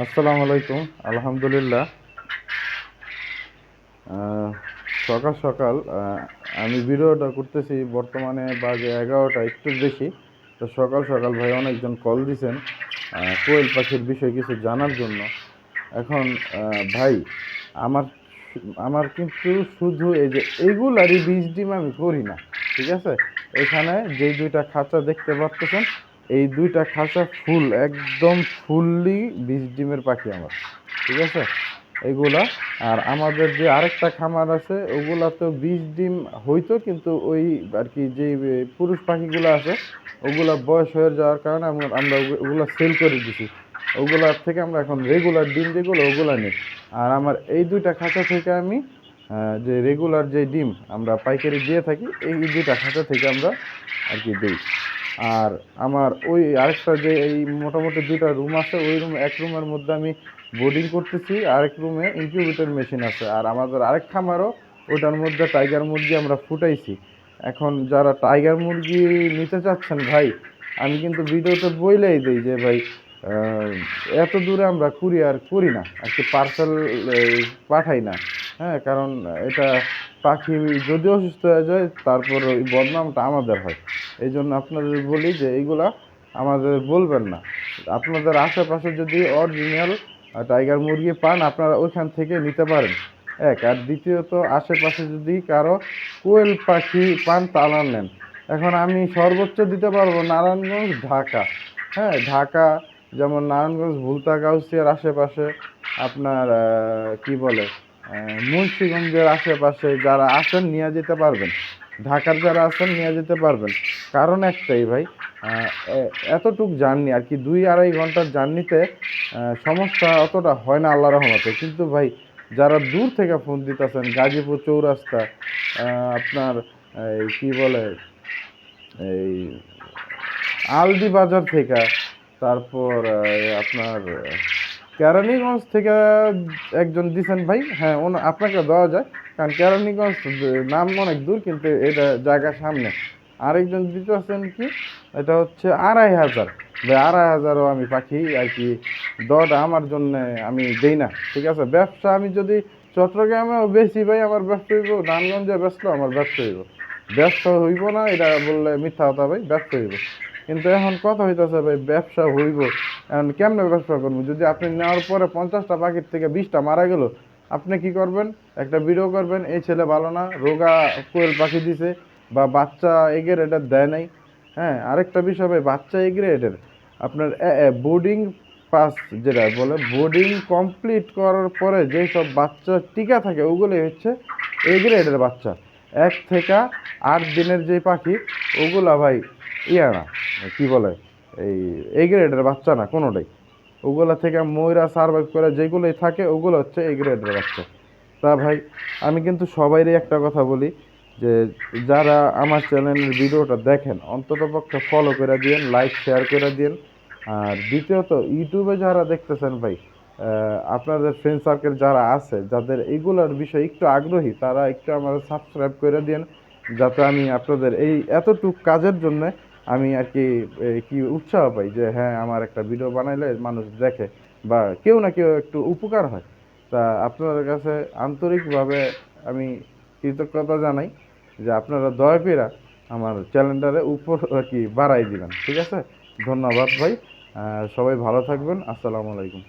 আসসালামু আলাইকুম, আলহামদুলিল্লাহ। সকাল সকাল আমি ভিডিওটা করতেছি, বর্তমানে বাজে এগারোটা, একটু বেশি। তো সকাল সকাল ভাই অনেকজন কল দিছেন কোয়েল পাখির বিষয়ে কিছু জানার জন্য। এখন ভাই, আমার আমার কিন্তু শুধু এই যে এইগুলারই বীজ ডিম আমি করি না, ঠিক আছে? এখানে যে দুইটা খাঁচা দেখতে পাচ্ছেন এই দুইটা খাঁচা ফুল, একদম ফুললি বীজ ডিমের পাখি আমার, ঠিক আছে? এগুলা, আর আমাদের যে আরেকটা খামার আছে ওগুলা তো বীজ ডিম হইতো, কিন্তু ওই আর কি যে পুরুষ পাখিগুলো আছে, ওগুলা বয়স হয়ে যাওয়ার কারণে আমরা আমরা ওগু- ওগুলা সেল করে দিছি। ওগুলার থেকে আমরা এখন রেগুলার ডিম যেগুলো, ওগুলা নিই। আর আমার এই দুইটা খাঁচা থেকে আমি যে রেগুলার যে ডিম আমরা পাইকারি দিয়ে থাকি, এই দুইটা খাঁচা থেকে আমরা আর কি দিই। আর আমার ওই আরেকটা যে এই মোটামুটি দুইটা রুম আছে, ওই রুম এক রুমের মধ্যে আমি বোর্ডিং করতেছি, আরেক রুমে ইনকিউবেটর মেশিন আছে। আর আমাদের আরেক খামারও ওটার মধ্যে টাইগার মুরগি আমরা ফুটাইছি। এখন যারা টাইগার মুরগি নিতে চাচ্ছেন ভাই, আমি কিন্তু ভিডিওতে বইলেই দিই যে ভাই এত দূরে আমরা কুরিয়ার করি না, আর কি পার্সেল পাঠাই না। হ্যাঁ কারণ এটা পাখি যদি অসুস্থ হয়ে যায়, তারপর ওই বদনামটা আমাদের হয়। এই জন্য আপনাদের বলি যে, এইগুলা আমাদের বলবেন না। আপনাদের আশেপাশে যদি অরিজিনাল টাইগার মুরগি পান, আপনারা ওইখান থেকে নিতে পারেন। এক, আর দ্বিতীয়ত, আশেপাশে যদি কারও কোয়েল পাখি পান, তালা নেন। এখন আমি সর্বোচ্চ দিতে পারব নারায়ণগঞ্জ, ঢাকা। হ্যাঁ ঢাকা, যেমন নারায়ণগঞ্জ, ভুলতা গাউসিয়ার আশেপাশে আপনার কি বলে? মুন্সিগঞ্জের আশেপাশে যারা আছেন নিয়ে যেতে পারবেন। ঢাকার যারা আছেন নিয়ে যেতে পারবেন। কারণ একটাই ভাই এতটুক জার্নি আর কি, দুই আড়াই ঘণ্টার জার্নিতে সমস্যা অতটা হয় না আল্লাহ রহমতে। কিন্তু ভাই, যারা দূর থেকে ফোন দিতেছেন, গাজীপুর চৌরাস্তা আপনার, এই কি বলে, এই আলদি বাজার থেকে, তারপর আপনার কেরানীগঞ্জ থেকে একজন দিছেন ভাই। হ্যাঁ আপনাকে দেওয়া যায়। কারণ কেরানীগঞ্জ নাম অনেক দূর, কিন্তু এটা জায়গা সামনে। আরেকজন দিতে আছেন কি? এটা হচ্ছে আড়াই হাজার। ভাই, আড়াই হাজারও আমি পাখি আর কি। দরটা আমার জন্য আমি দেই না, ঠিক আছে? ব্যবসা আমি যদি চট্টগ্রামেও বেশি, ভাই, আমার ব্যবসা হইব নানগঞ্জে ব্যস্ত আমার ব্যবসা হইব। ব্যবসা হইব না, এটা বললে মিথ্যা কথা, ভাই, ব্যবসা হইব। কিন্তু এখন কথা হইতেছে, ভাই, ব্যবসা হইব এখন কেমনে ব্যবসা করব? যদি আপনি নেওয়ার পরে পঞ্চাশটা পাখির থেকে বিশটা মারা গেল, আপনি কি করবেন? একটা ভিডিও করবেন, এই ছেলে ভালো না, রোগা কোয়েল পাখি দিছে, বা বাচ্চা এগের এটা দেয় নাই। হ্যাঁ আরেকটা বিষয় ভাই, বাচ্চা এগরে এটার আপনার বোর্ডিং পাস যেটা বলে বোর্ডিং কমপ্লিট করার পরে যেসব বাচ্চা টিকা থাকে, ওগুলোই হচ্ছে এ গ্রেডের বাচ্চা। এক থেকে আট দিনের যে পাখি, ওগুলা ভাই, ইয়া না, কি বলে? এই এ গ্রেডের বাচ্চা না, কোনোটাই। ওগুলা থেকে ময়রা সার্ভাইভ করে যেগুলোই থাকে, ওগুলো হচ্ছে এ গ্রেডের বাচ্চা। তা ভাই, আমি কিন্তু সবাইরই একটা কথা বলি, যে যারা আমার চ্যানেলের ভিডিওটা দেখেন অন্তত পক্ষে ফলো করে দিন লাইক শেয়ার করে দিন আর দ্বিতীয়ত, ইউটিউবে যারা দেখতেছেন ভাই আপনাদের ফ্রেন্ড সার্কেল যারা আছে, যাদের এইগুলোর বিষয়ে একটু আগ্রহী, তারা একটু আমার সাবস্ক্রাইব করে দিন যাতে আমি আপনাদের এই এতটুক কাজের জন্য আমি আর কি কি উৎসাহ পাই যে হ্যাঁ আমার একটা ভিডিও বানাইলে মানুষ দেখে বা কেউ না কেউ একটু উপকার হয়। তা আপনাদের কাছে আন্তরিকভাবে আমি কৃতজ্ঞতা জানাই যে আপনারা দয়া পেরা আমার চ্যানেলটারে উপর আর কি বাড়াই দিবেন। ঠিক আছে? ধন্যবাদ ভাই। সবাই ভালো থাকবেন। আসসালামু আলাইকুম।